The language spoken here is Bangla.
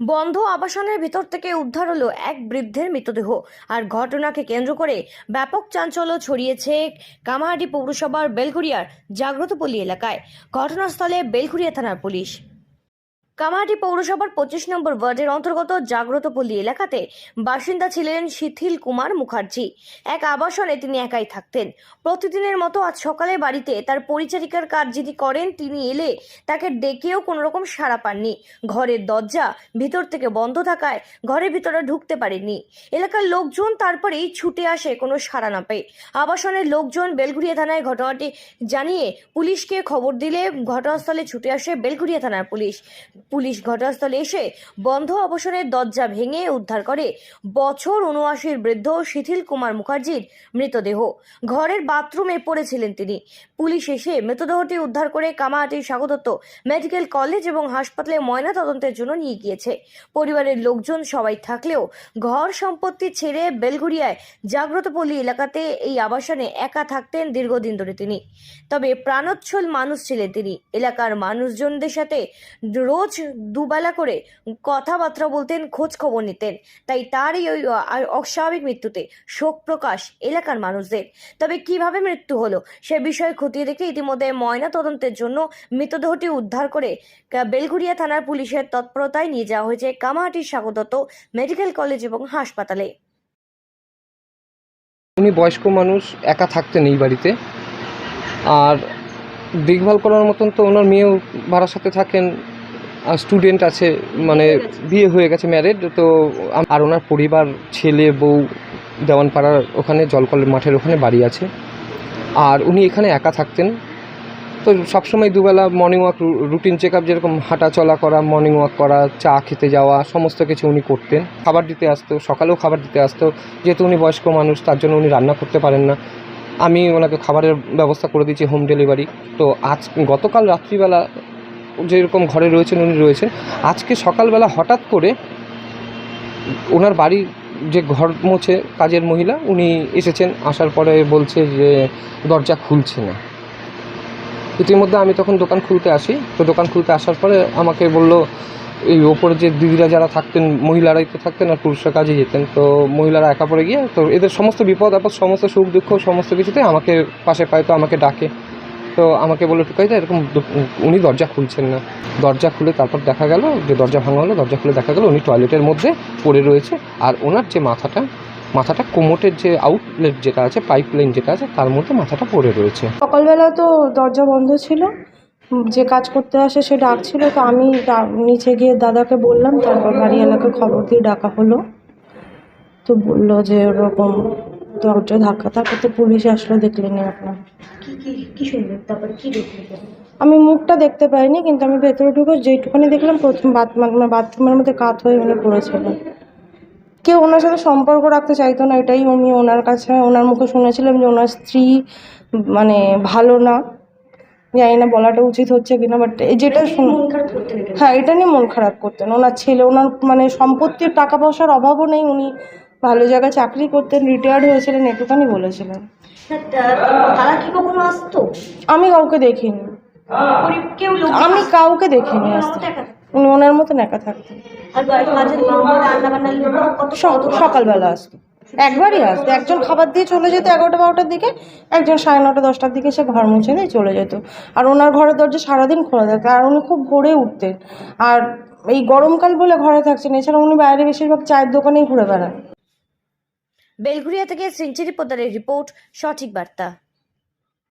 বন্ধ আবাসনের ভিতর থেকে উদ্ধার হলো এক বৃদ্ধের মৃতদেহ। আর ঘটনাকে কেন্দ্র করে ব্যাপক চাঞ্চল্য ছড়িয়েছে কামাহাটি পৌরসভার বেলঘুরিয়ার জাগ্রতপল্লী এলাকায়। ঘটনাস্থলে বেলঘুরিয়া থানার পুলিশ। কামাহাটি পৌরসভার পঁচিশ নম্বর ওয়ার্ডের অন্তর্গত জাগ্রতপল্লী এলাকাতে বাসিন্দা ছিলেন শিথিল কুমার মুখার্জি। এক আবাসনে তিনি একাই থাকতেন। প্রতিদিনের মতো আজ সকালে বাড়িতে তার পরিচারিকার কাজ যিনি করেন, তিনি এলে তাকে ডেকেও কোনো রকম সাড়া পাননি। ঘরের দরজা ভিতর থেকে বন্ধ থাকায় ঘরের ভিতরে ঢুকতে পারেননি। এলাকার লোকজন তারপরেই ছুটে আসে কোনো সাড়া না পেয়ে। আবাসনের লোকজন বেলঘুরিয়া থানায় ঘটনাটি জানিয়ে পুলিশকে খবর দিলে ঘটনাস্থলে ছুটে আসে বেলঘুরিয়া থানার পুলিশ। পুলিশ ঘটনাস্থলে এসে বন্ধ অবসরের দরজা ভেঙে উদ্ধার করে বছর উনআশির বৃদ্ধ শিথিল কুমার মুখার্জির মৃতদেহ। ঘরের বাথরুমে পড়েছিলেন তিনি। পুলিশ এসে মৃতদেহটি উদ্ধার করে কামাহাটির স্বাগতত্ব মেডিকেল কলেজ এবং হাসপাতালে ময়না তদন্তের জন্য নিয়ে গিয়েছে। পরিবারের লোকজন সবাই থাকলেও ঘর সম্পত্তি ছেড়ে বেলঘুরিয়ায় জাগ্রতপল্লী এলাকাতে এই আবাসনে একা থাকতেন দীর্ঘদিন ধরে তিনি। তবে প্রাণোচ্ছল মানুষ ছিলেন তিনি। এলাকার মানুষজনদের সাথে রোজ দুবেলা করে কথাবার্তা বলতেন, খোঁজ খবর নিতেন। তাই তারই ওই অস্বাভাবিক মৃত্যুতে শোক প্রকাশ এলাকার মানুষদের। তবে কীভাবে মৃত্যু হলো সে বিষয়ে খতিয়ে দেখে ইতিমধ্যে ময়না তদন্তের জন্য মৃতদেহটি উদ্ধার করে বেলঘুরিয়া থানার পুলিশের তৎপরতায় নিয়ে যাওয়া হয়েছে কামাহাটির স্বাগতত মেডিকেল কলেজ এবং হাসপাতালে। উনি বয়স্ক মানুষ, একা থাকতেন এই বাড়িতে। আর দেখভাল করার মতন তো ওনার মেয়েও ভাড়ার সাথে থাকেন স্টুডেন্ট আছে মানে বিয়ে হয়ে গেছে ম্যারেড তো আর ওনার পরিবার, ছেলে, বউ দেওয়ানপাড়ার ওখানে জলকলের মাঠের ওখানে বাড়ি আছে। আর উনি এখানে একা থাকতেন। তো সবসময় দুবেলা morning walk routine check up যেরকম হাঁটা চলা করা মর্নিং ওয়াক করা, চা খেতে যাওয়া, সমস্ত কিছু উনি করতেন। খাবার দিতে আসতো, সকালেও খাবার দিতে আসতো। যেহেতু উনি বয়স্ক মানুষ, তার জন্য উনি রান্না করতে পারেন না। আমি ওনাকে খাবারের ব্যবস্থা করে দিয়েছি হোম ডেলিভারি তো আজ গতকাল রাত্রিবেলা যেরকম ঘরে রয়েছেন উনি রয়েছেন আজকে সকালবেলা হঠাৎ করে ওনার বাড়ি যে ঘর মোছে কাজের মহিলা, উনি এসেছেন, আসার পরে বলছে যে দরজা খুলছে না। ইতিমধ্যে আমি তখন দোকান খুলতে আসি। তো দোকান খুলতে আসার পরে আমাকে বলল, এই ওপরে যে দিদিরা যারা থাকতেন, মহিলারাই তো থাকতেন আর পুরুষরা কাজে যেতেন। তো মহিলারা একা পড়ে গিয়ে, তো এদের সমস্ত বিপদ আপদ, সমস্ত সুখ দুঃখ, সমস্ত কিছুতে আমাকে পাশে পায়, তো আমাকে ডাকে। তো আমাকে বলে বলল টুকাইদা এরকম উনি দরজা খুলছেন না। দরজা খুলে তারপর দেখা গেল যে দরজা ভাঙা হলো, দরজা খুলে দেখা গেল উনি টয়লেটের মধ্যে পড়ে রয়েছে। আর ওনার যে মাথাটা মাথাটা কোমোটের যে আউটলেট যেটা আছে পাইপ লাইন যেটা আছে, তার মধ্যে মাথাটা পড়ে রয়েছে। সকালবেলা তো দরজা বন্ধ ছিল। যে কাজ করতে আসে সে ডাকছিল, তো আমি নিচে গিয়ে দাদাকে বললাম, তারপর বাড়িওয়ালাকে খবর দিয়ে ডাকা হলো। তো বলল যে ওরকম দরজা ধাক্কা তারপর তো পুলিশ আসলো দেখলেন আপনার কি কি কি শুনলেন তারপর কি দেখলেন আমি মুখটা দেখতে পাইনি কিন্তু আমি ভেতরে ঢুকে যেটুকুনি দেখলাম প্রথম বাথ মানে বাথরুমের মধ্যে কাত হয়ে উনি পড়েছিলেন কেউ ওনার সাথে সম্পর্ক রাখতে চাইতো না এটাই আমি ওনার কাছে ওনার মুখে শুনেছিলাম যে ওনার স্ত্রী মানে ভালো না। জানি না বলাটা উচিত হচ্ছে কিনা বাট যেটা শুন হ্যাঁ এটা নিয়ে মন খারাপ করতেন। ওনার ছেলে ওনার মানে সম্পত্তির টাকা পয়সার অভাবও নেই উনি ভালো জায়গায় চাকরি করতেন রিটায়ার্ড হয়েছিলেন এটুখানি বলেছিলেন। তারা কি কখনো আসতো? আমি কাউকে দেখিনি। কেউ আমি কাউকে দেখিনি আসতে। উনি ওনার মতন একা থাকতেন। সকালবেলা আসতো। একবারই আসতো। একজন খাবার দিয়ে চলে যেত এগারোটা বারোটার দিকে একজন সাড়ে নটা দশটার দিকে সে ঘর মুছে দিয়ে চলে যেত। আর ওনার ঘরের দরজা সারাদিন খোলা থাকতো। আর উনি খুব ভোরে উঠতেন। আর এই গরমকাল বলে ঘরে থাকছেন এছাড়া উনি বাইরে বেশিরভাগ চায়ের দোকানেই ঘুরে বেড়ান। বেলঘুরিয়া থেকে সেঞ্চুরি পোদ্দারের রিপোর্ট সঠিক বার্তা।